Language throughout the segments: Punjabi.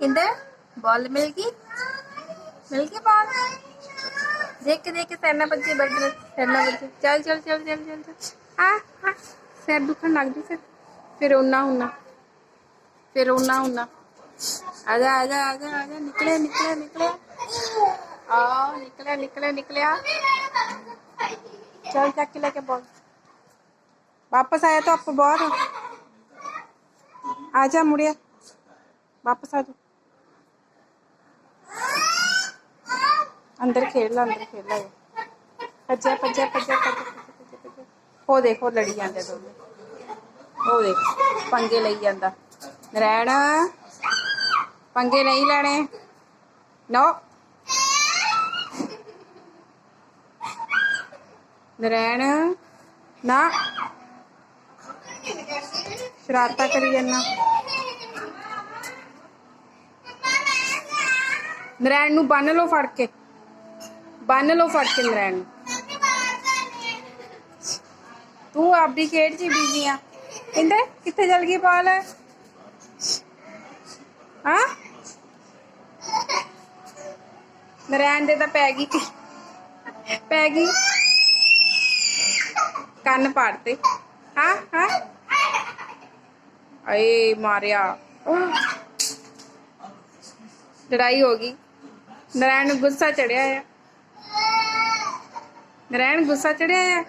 ਇੰਦਰ ਬਾਲ ਮਿਲ ਗਈ ਮਿਲ ਗਈ ਬਾਲ ਦੇਖ ਕੇ ਦੇਖ ਕੇ ਸੈਨਾ ਬੱਚੇ ਬਰਗਰ ਸੈਨਾ ਬੱਚੇ ਚੱਲ ਚੱਲ ਚੱਲ ਚੱਲ ਚੱਲ ਚੱਲ ਆ ਆ ਸਿਰ ਦੁਖਣ ਲੱਗ ਜੂ ਫਿਰ ਫਿਰ ਉਹਨਾਂ ਹੁੰਨਾ ਫਿਰ ਉਹਨਾਂ ਹੁੰਨਾ ਆ ਜਾ ਆ ਜਾ ਆ ਜਾ ਆ ਜਾ ਨਿਕਲੇ ਨਿਕਲੇ ਨਿਕਲੇ ਆ ਨਿਕਲਿਆ ਨਿਕਲਿਆ ਨਿਕਲਿਆ ਚੱਲ ਚੱਕ ਕੇ ਲੈ ਕੇ ਬੋਲ ਵਾਪਸ ਆਇਆ ਅੰਦਰ ਖੇਡ ਲੈ, ਅੰਦਰ ਖੇਡ ਲੈ। ਭੱਜਿਆ ਭੱਜਿਆ ਭੱਜਿਆ ਭੱਜਿਆ ਉਹ ਦੇਖੋ ਲੜੀ ਜਾਂਦੇ ਦੋਨੇ ਉਹ ਦੇਖ, ਪੰਗੇ ਲਈ ਜਾਂਦਾ। ਨਰੈਣ, ਪੰਗੇ ਨਹੀਂ ਲੈਣੇ। ਨੋ। ਨਰੈਣ, ਨਾ। ਸ਼ਰਾਰਤਾਂ ਕਰੀ ਜਾਂਦਾ। ਨਰੈਣ ਨੂੰ ਬੰਨ ਲਓ ਫੜ ਕੇ। ਬੰਨ ਲਓ ਫੜ ਕੇ ਨਰੈਣ ਨੂੰ ਤੂੰ ਆਪਦੀ ਖੇਡ 'ਚ ਹੀ ਬੀਜੀ ਆ। ਕਹਿੰਦੇ ਕਿੱਥੇ ਚਲ ਗਈ ਬਾਲ? ਹਾਂ? ਨਰੈਣ ਦੇ ਤਾਂ ਪੈ ਗਈ। ਪੈ ਗਈ। ਕੰਨ ਪਾੜਤੇ ਹਾਂ ਹਾਂ? ਆਏ ਮਾਰਿਆ। ਆਹ। ਲੜਾਈ ਹੋ ਗਈ। ਨਰੈਣ ਨੂੰ ਗੁੱਸਾ ਚੜਿਆ ਆ। ਨਰੈਣ ਗੁੱਸਾ ਚੜਿਆ ਆ?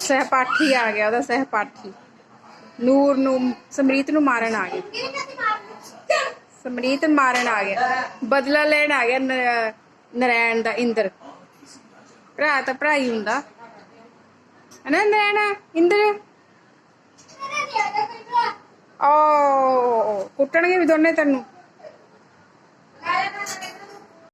ਸਹਿਪਾਠੀ ਆ ਗਿਆ ਉਹਦਾ, ਸਹਿਪਾਠੀ। ਨੂਰ ਨੂੰ, ਸਮਰੀਤ ਨੂੰ ਮਾਰਨ ਆ ਗਿਆ। ਸਮਰੀਤ ਮਾਰਨ ਆ ਗਿਆ। ਬਦਲਾ ਲੈਣ ਆ ਗਿਆ ਨ- ਨਰੈਣ ਦਾ, ਇੰਦਰ। ਭਰਾ ਤਾਂ ਭਰਾ ਹੀ ਹੁੰਦਾ। ਹਨਾ ਨਰੈਣ, ਇੰਦਰ? ఆ కుట్టడానికి ఇది ఉన్నాయి తను